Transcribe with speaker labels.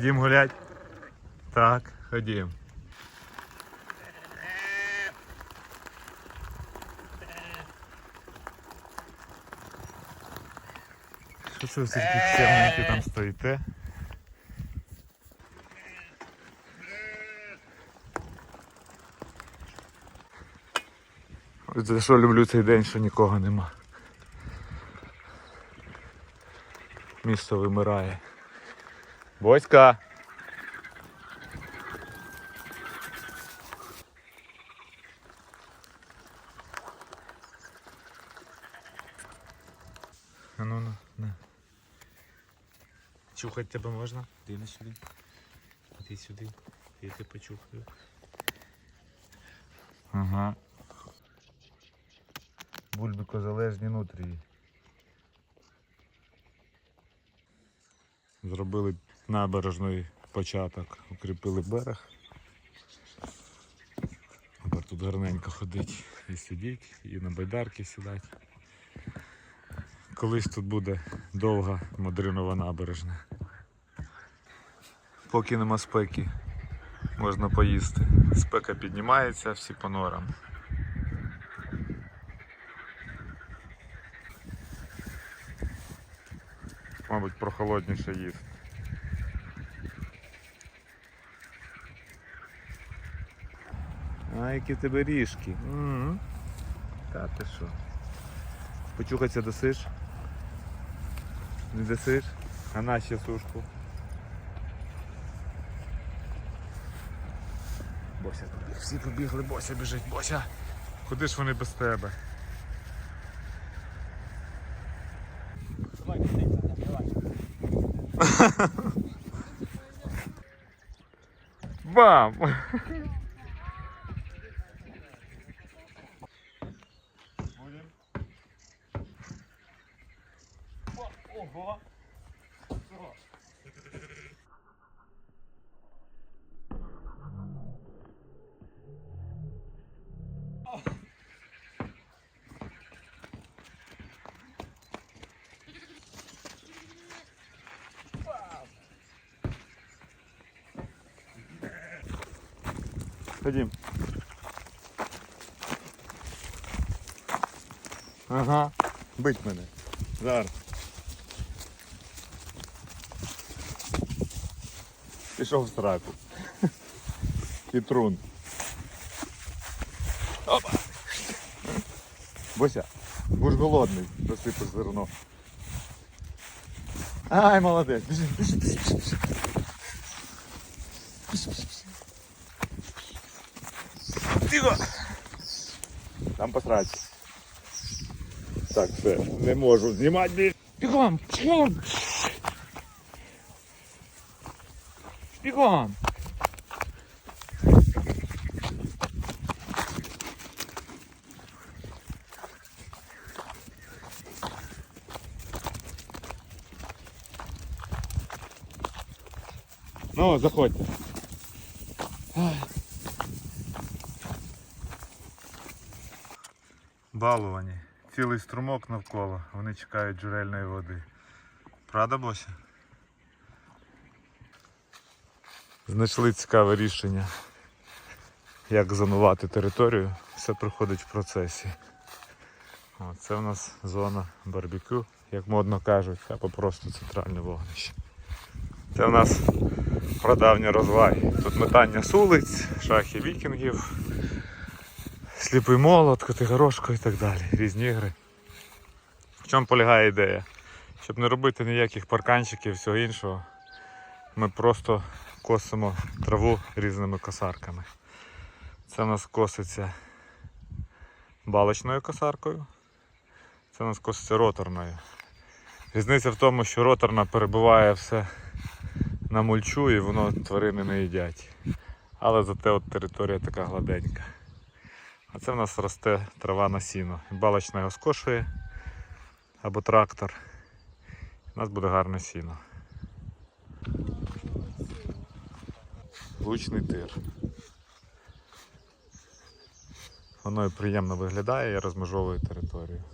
Speaker 1: Ходім гулять? Так, ходім. Що це ви всі чемненькі там стоїте? Ось За що люблю цей день, що нікого нема. Місто вимирає. Боська! А ну, ну, на. Чухать тебе можна? На сюди. Іди сюди. Я тебе почухаю. Ага. Бульбикозалежні нутрії. Зробили набережний початок, укріпили берег. Тепер тут гарненько ходить і сидіть, і на байдарки сідати. Колись тут буде довга модринова набережна. Поки нема спеки, можна поїсти. Спека піднімається, всі по норам. Мабуть, прохолодніше їсти. А, які в тебе ріжки. Угу. Та ти що? Почухатися досиш? Не досиш? А на ще сушку. Бося побіг. Всі побігли, Бося біжить, Бося. Куди ж вони без тебе? Бам!
Speaker 2: Ого!
Speaker 1: Ходім. Ага. Бить мене. Зараз. Пішов в сраку. Петрун. Опа. Бося, будь голодний, посипиш зерно. Ай, молодець. Біжи, біжи, біжи, Тихо! Там посрати. Так, все, не можу знімати більше. Бігом! Бігом! Бігом! Ну, заходьте. Балувані. Цілий струмок навколо. Вони чекають джерельної води. Правда, Бося? Знайшли цікаве рішення, як зонувати територію. Все проходить в процесі. Це у нас зона барбекю, як модно кажуть, або просто центральне вогнище. Це у нас прадавні розваги. Тут метання сулиць, шахи вікінгів, сліпий молот, котигорошко і так далі. Різні ігри. В чому полягає ідея? Щоб не робити ніяких парканчиків і всього іншого, ми просто косимо траву різними косарками. Це у нас коситься балочною косаркою, це у нас коситься роторною. Різниця в тому, що роторна перебиває все на мульчу і воно тварини не їдять. Але зате от територія така гладенька. А це в нас росте трава на сіно. Балочна його скошує або трактор. У нас буде гарне сіно. Лучний тир. Воно приємно виглядає і розмежовує територію.